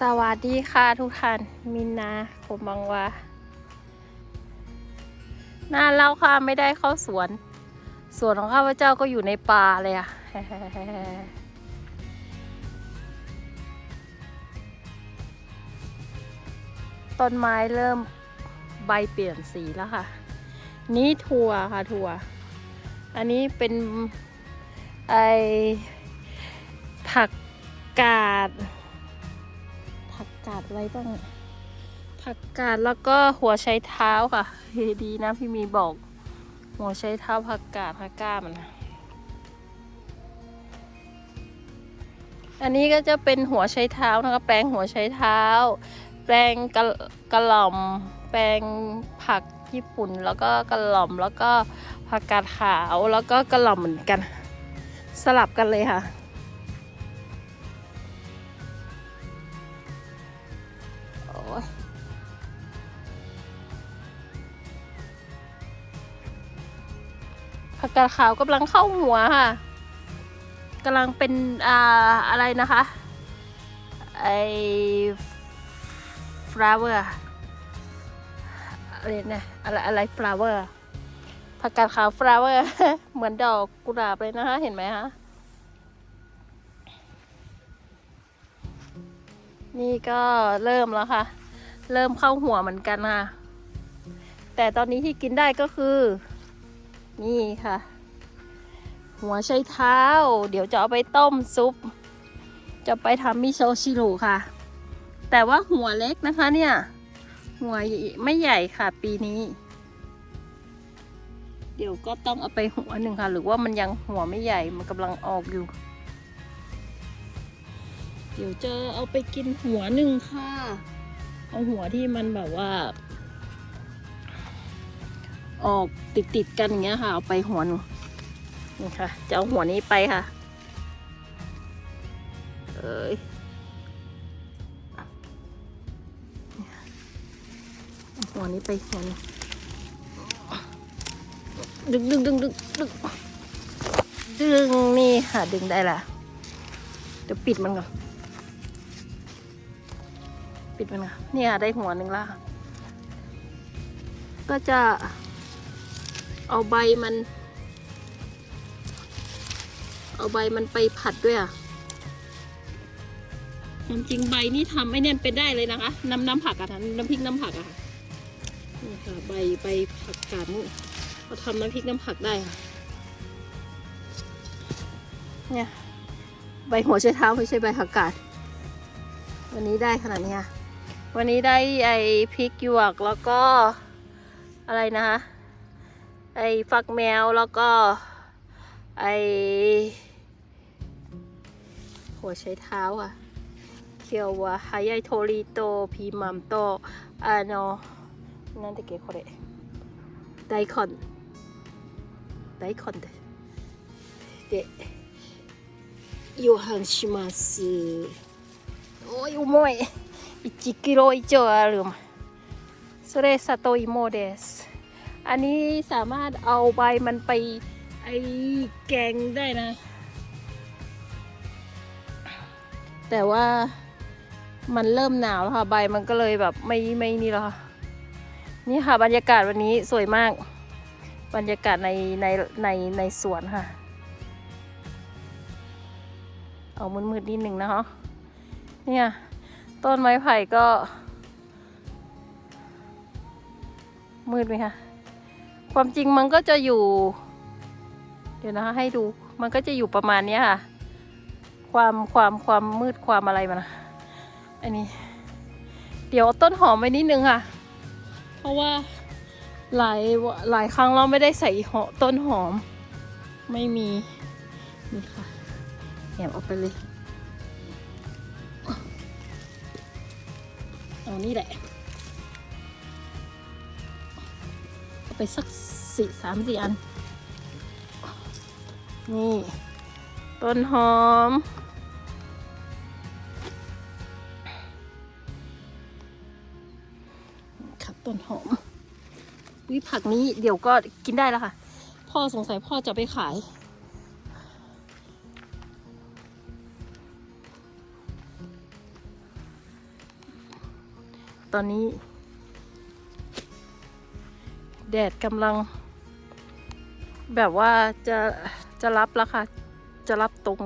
สวัสดีค่ะทุกท่านมินนาผมบังวาน่าเล่าค่ะไม่ได้เข้าสวน สวนของข้าพเจ้าก็อยู่ในป่าเลยอะต้นไม้เริ่มใบเปลี่ยนสีแล้วค่ะ นี่ถั่วค่ะถั่ว อันนี้เป็นไอผักกาด กาดอะไรบ้าง ผักกาดแล้วก็หัวไชเท้าค่ะเฮดีนะพี่มีบอก หัวไชเท้าผักกาดผักกามันนะอันนี้ก็จะเป็นหัวไชเท้านะคะแปลงหัวไชเท้า แปลงกระกระหล่ำแปลงผักญี่ปุ่นแล้วก็กระหล่ำแล้วก็ผักกาดขาวแล้วก็กระหล่ำเหมือนกัน สลับกันเลยค่ะ ผักกาดขาวกำลังเข้าหัวค่ะกำลังเป็นอ่าอะไรนะคะไอ flower อะไรนะอะไรอะไร flower ผักกาดขาว flower เหมือนดอกกุหลาบเลยนะคะ เห็นไหมคะนี่ก็เริ่มแล้วค่ะ เริ่มเข้าหัวเหมือนกันค่ะ แต่ตอนนี้ที่กินได้ก็คือ นี่ค่ะ หัวไชเท้า เดี๋ยวจะเอาไปต้มซุป จะไปทำมิโซชิรุค่ะ แต่ว่าหัวเล็กนะคะเนี่ย หัวไม่ใหญ่ค่ะปีนี้ เดี๋ยวก็ต้องเอาไปหัวหนึ่งค่ะ หรือว่ามันยังหัวไม่ใหญ่มันกำลังออกอยู่ เดี๋ยวจะเอาไปกินหัวหนึ่งค่ะ เอาหัวที่มันแบบว่า ออกติดติดๆกันอย่างเงี้ยค่ะ เอาไปหัวหนูนี่ค่ะ จะเอาหัวนี้ไปค่ะ เอ้ยหัวนี้ไปหัวนึงดึงดึงดึงดึงดึงดึงนี่ค่ะ ดึงได้ละเดี๋ยวปิดมันก่อนปิดมันค่ะนี่ยได้หัวหนึ่งและก็จะ เอาใบมัน เอาใบมันไปผัดด้วยอะความจริงใบนี่ทำไม่เนี่ยเป็นได้เลยนะคะ น้ำน้ำผักอะค่ะน้ำพริกน้ำผักอะค่ะนี่ค่ะใบใบผักกาดนี่เราทำน้ำพริกน้ำผักได้ค่ะเนี่ยใบหัวไชเท้าไม่ใช่ใบผักกาดวันนี้ได้ขนาดนี้วันนี้ได้ไอพริกหยวกแล้วก็อะไรนะคะ ไอ้ฟักแมวแล้วก็ไอ้หัวใช้เท้าอ่ะเคียววะฮายายโทริโตพีมัมโตあのなんだっけこれ大根大根でで夕飯しますおい重い1キロ以上あるそれ里芋です อันนี้สามารถเอาใบมันไปไอแกงได้นะ แต่ว่ามันเริ่มหนาวแล้วค่ะ ใบมันก็เลยแบบไม่ไม่นี่แล้วค่ะนี่ค่ะบรรยากาศวันนี้สวยมาก บรรยากาศในในในในสวนค่ะ เอามืดๆนิดหนึ่งนะคะเนี่ยต้นไม้ไผ่ก็ มืดไหมคะ ความจริงมันก็จะอยู่ เดี๋ยวนะคะให้ดูมันก็จะอยู่ประมาณนี้ค่ะ ความความความมืดความอะไรมันอะอันนี้ เดี๋ยวต้นหอมไปนิดนึงค่ะ เพราะว่าหลายหลายครั้งเราไม่ได้ใส่หอต้นหอม ไม่มีนี่ค่ะแอบเอาไปเลยเอานี่แหละ ไปสักสี่สามสี่อัน นี่ ต้นหอม ครับต้นหอม วิผักนี้เดี๋ยวก็กินได้แล้วค่ะ พ่อสงสัยพ่อจะไปขายตอนนี้ แดดกำลัง แบบว่าจะจะรับแล้วค่ะ จะรับตรง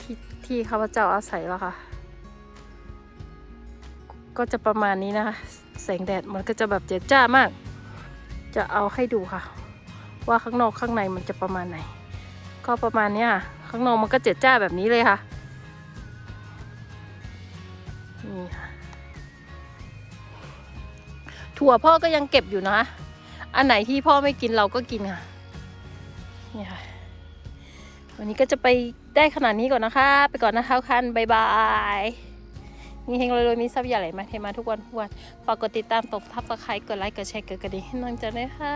ที่ที่ข้าพเจ้าอาศัยแล้วค่ะ ก็จะประมาณนี้นะคะ แสงแดดมันก็จะแบบเจ็ดจ้ามาก จะเอาให้ดูค่ะ ว่าข้างนอกข้างในมันจะประมาณไหน ก็ประมาณนี้ค่ะ ข้างนอกมันก็เจ็ดจ้าแบบนี้เลยค่ะนี่ค่ะถั่วพ่อก็ยังเก็บอยู่นะ อันไหนที่พ่อไม่กินเราก็กินค่ะนี่ค่ะ วันนี้ก็จะไปได้ขนาดนี้ก่อนนะคะ ไปก่อนนะคะคันบายบายมีเฮงรวยๆมีทรัพย์ใหญ่ไหลมาเทมาทุกวันทุกวันฝากกดติดตามตบทับตะไคร้กดไลค์กดแชร์กดกระดิ่งให้น้องจันด้วยค่ะ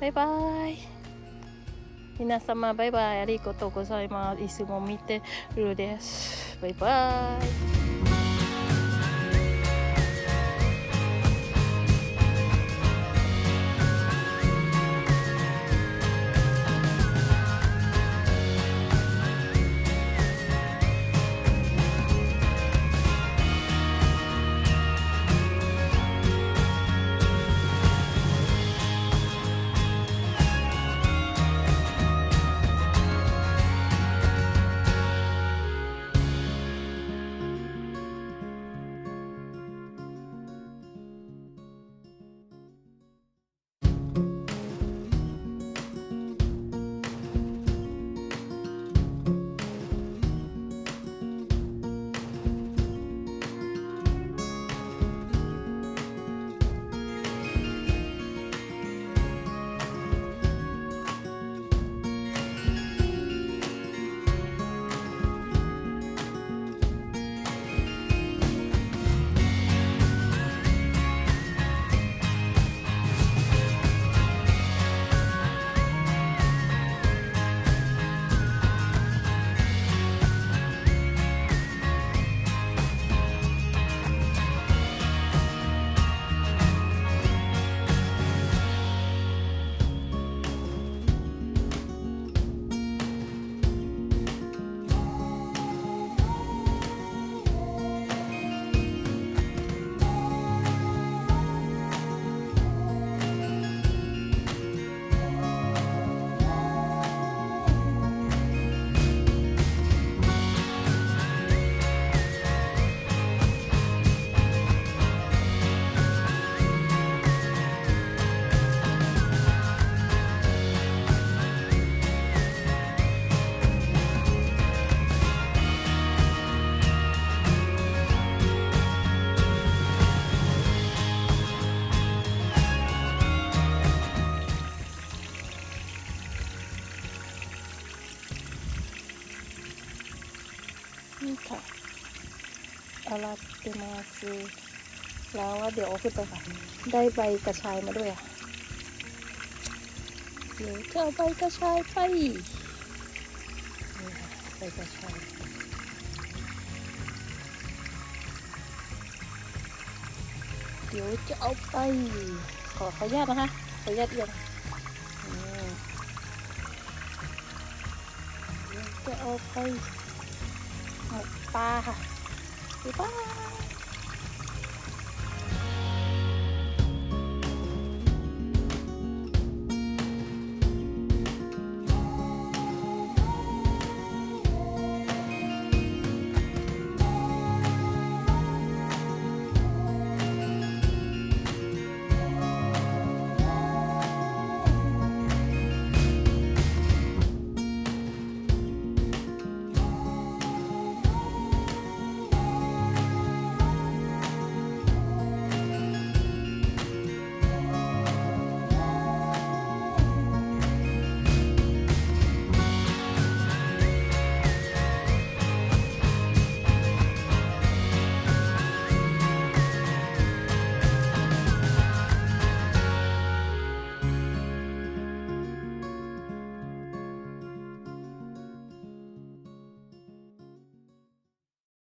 บายบายมินาซัมมาบายบายอาริโกโตโกไซมาอิซุโค่ะอาราเตมาคือแล้วว่าเดี๋ยวเอาขึ้นไปค่ะ ได้ใบกระชายมาด้วยอะเดี๋ยวจะเอาใบกระชายไปใบกระชายเดี๋ยวจะเอาไป ขอขออนุญาตนะคะขออนุญาตเอียงเดี๋ยวจะเอาไป หมกป